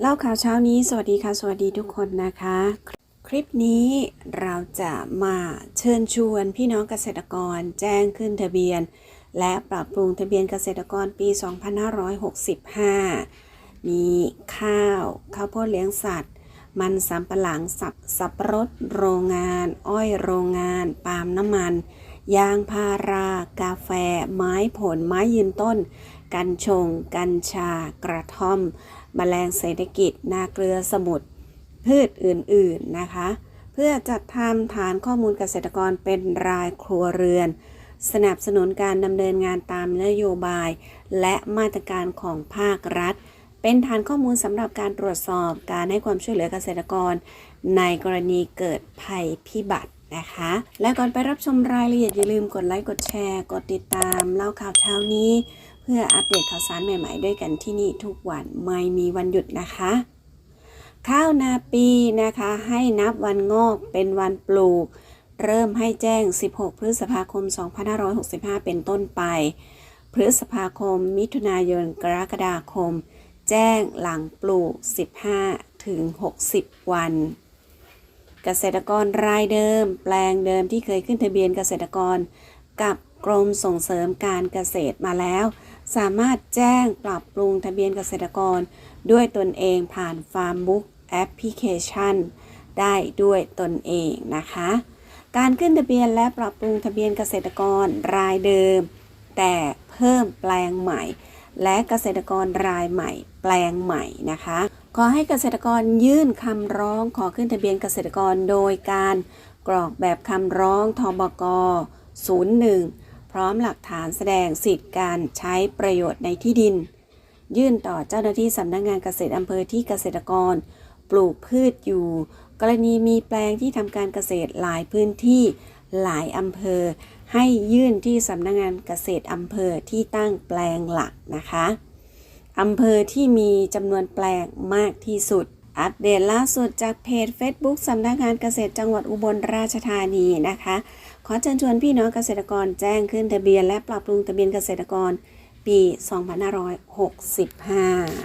เล่าข่าวเช้านี้สวัสดีค่ะ สวัสดีทุกคนนะคะ คลิปนี้เราจะมาเชิญชวนพี่น้องเกษตรกรแจ้งขึ้นทะเบียน และปรับปรุงทะเบียนเกษตรกรปี 2565 มีข้าว ข้าวโพดเลี้ยงสัตว์ มันสำปะหลังสับสับปะรดโรงงาน อ้อยโรงงาน ปาล์มน้ำมัน ยางพารากาแฟ ไม้ผลไม้ยืนต้น กัญชง กัญชา กระท่อมแมลงเศรษฐกิจ นาเกลือสมุทรพืชอื่นๆนะคะ เพื่อจัดทำฐานข้อมูลเกษตรกรเป็นรายครัวเรือน สนับสนุนการดำเนินงานตามนโยบาย และมาตรการของภาครัฐ เป็นฐานข้อมูลสำหรับการตรวจสอบการให้ความช่วยเหลือเกษตรกร ในกรณีเกิดภัยพิบัตินะคะ และก่อนไปรับชมรายละเอียดอย่าลืมกดไลค์กดแชร์ กดติดตามเล่าข่าวเช้านี้ เพื่ออัปเดตข่าวสารใหม่ ๆ ด้วยกันที่นี่ทุกวันไม่มีวันหยุดนะคะ ข้าวนาปีนะคะให้นับวันงอกเป็นวันปลูก เริ่มให้แจ้ง 16 พฤษภาคม 2565 เป็นต้นไป พฤษภาคม มิถุนายน กรกฎาคม แจ้งหลังปลูก 15 ถึง 60 วันเกษตรกรรายเดิม แปลงเดิมที่เคยขึ้นทะเบียนเกษตรกรกับกรมส่งเสริมการเกษตรมาแล้ว สามารถแจ้งปรับปรุงทะเบียนเกษตรกร ด้วยตนเองผ่านฟาร์มบุ๊กแอปพลิเคชัน ได้ด้วยตนเองนะคะ การขึ้นทะเบียนและปรับปรุงทะเบียนเกษตรกรรายเดิม แต่เพิ่มแปลงใหม่ และเกษตรกรรายใหม่ แปลงใหม่นะคะ ขอให้เกษตรกรยื่นคำร้องขอขึ้นทะเบียนเกษตรกรโดยการกรอกแบบคำร้องทบก 01 พร้อมหลักฐานแสดงสิทธิการใช้ประโยชน์ในที่ดิน ยื่นต่อเจ้าหน้าที่สำนักงานเกษตรอำเภอที่เกษตรกร ปลูกพืชอยู่ กรณีมีแปลงที่ทำการเกษตรหลายพื้นที่หลายอำเภอ ให้ยื่นที่สำนักงานเกษตรอำเภอที่ตั้งแปลงหลักนะคะอำเภอที่มีจำนวนแปลงมากที่สุด อัปเดตล่าสุดจากเพจ Facebook สำนักงานเกษตรจังหวัดอุบลราชธานีนะคะ ขอเชิญชวนพี่น้องเกษตรกรแจ้งขึ้นทะเบียนและปรับปรุงทะเบียนเกษตรกรปี 2565